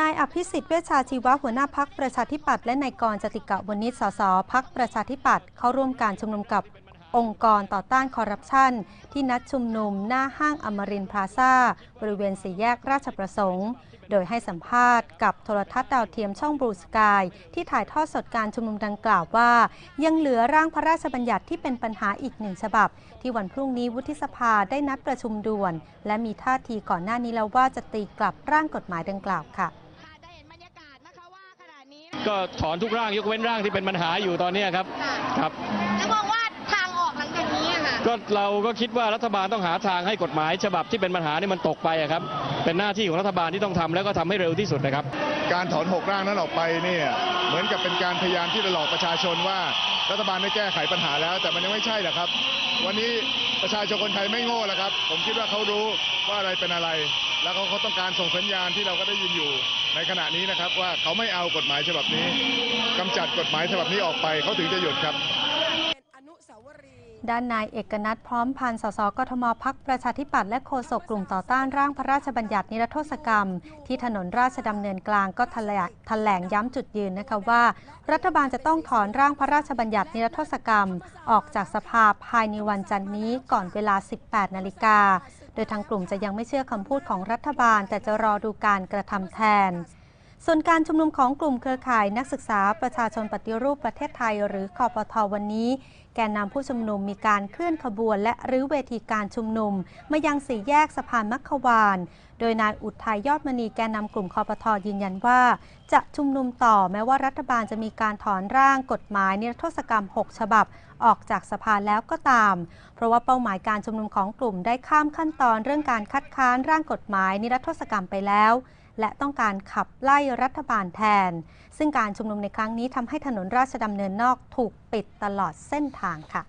นายอภิสิทธิ์เวชชาชีวะหัวหน้าพักประชาธิปัตย์และนายกรจติกะวณิชสสพักประชาธิปัตย์เข้าร่วมการชุมนุมกับ องค์กรต่อต้านคอร์รัปชัน ที่นัดชุมนุมหน้าห้างอมรินทร์พลาซ่าบริเวณสี่แยกราชประสงค์ โดยให้สัมภาษณ์กับโทรทัศน์ดาวเทียมช่องบลูสกายที่ถ่ายทอดสดการชุมนุมดังกล่าวว่า ยังเหลือร่างพระราชบัญญัติที่เป็นปัญหาอีกหนึ่งฉบับ ที่วันพรุ่งนี้วุฒิสภาได้นัดประชุมด่วน และมีท่าทีก่อนหน้านี้แล้วว่าจะตีกลับร่างกฎหมายดังกล่าวค่ะค่ะจะเห็นบรรยากาศนะคะว่าขณะนี้ก็ถอนทุกร่างยกเว้นร่างที่เป็นปัญหาอยู่ตอนนี้ครับค่ะครับแล้วมองว่าทางออกหลังจา ก็เราก็คิดว่ารัฐบาลต้องหาทางให้กฎหมาย ฉบับที่เป็นปัญหานี่มันตกไปอะครับ เป็นหน้าที่ของรัฐบาลที่ต้องทำแล้วก็ทำให้เร็วที่สุดนะครับ การถอนหกร่างนั้นออกไปเนี่ยเหมือนกับเป็นการพยายามที่จะหลอกประชาชนว่ารัฐบาลได้แก้ไขปัญหาแล้ว แต่มันยังไม่ใช่หรอกครับ วันนี้ประชาชนคนไทยไม่โง่แล้วครับ ผมคิดว่าเขารู้ว่าอะไรเป็นอะไร แล้วเขาเขาต้องการส่งสัญญาณที่เราก็ได้ยินอยู่ในขณะนี้นะครับว่าเขาไม่เอากฎหมายฉบับนี้กำจัดกฎหมายฉบับนี้ออกไปเขาถึงจะหยุดครับ ด้านนายเอกนัทพร้อมพันธ์สสกทมพักประชาธิปัตย์และโฆษกกลุ่มต่อต้านร่างพระราชบัญญัตินิรโทษกรรม ที่ถนนราชดำเนินกลางก็แถลงแถลงย้ำจุดยืนนะคะว่า รัฐบาลจะต้องถอนร่างพระราชบัญญัตินิรโทษกรรม ออกจากสภาภายในวันจันนี้ก่อนเวลา 18 นาฬิกา โดยทางกลุ่มจะยังไม่เชื่อคำพูดของรัฐบาล แต่จะรอดูการกระทำแทน ส่วนการชุมนุมของกลุ่มเครือข่ายนักศึกษาประชาชนปฏิรูปประเทศไทย หรือคอปทวันนี้ แกนนำผู้ชุมนุมมีการเคลื่อนขบวน และรื้อเวทีการชุมนุม มายังสี่แยกสะพานมัคควาน โดยนายอุทัยยอดมณีแกนนำกลุ่มคอปทยืนยันว่า จะชุมนุมต่อแม้ว่ารัฐบาลจะมีการถอนร่างกฎหมายนิรโทษกรรม 6 ฉบับ ออกจากสภาแล้วก็ตาม เพราะว่าเป้าหมายการชุมนุมของกลุ่มได้ข้ามขั้นตอนเรื่องการคัดค้านร่างกฎหมายนิรโทษกรรมไปแล้ว และต้องการขับไล่รัฐบาลแทน ซึ่งการชุมนุมในครั้งนี้ทำให้ถนนราชดำเนินนอกถูกปิดตลอดเส้นทางค่ะ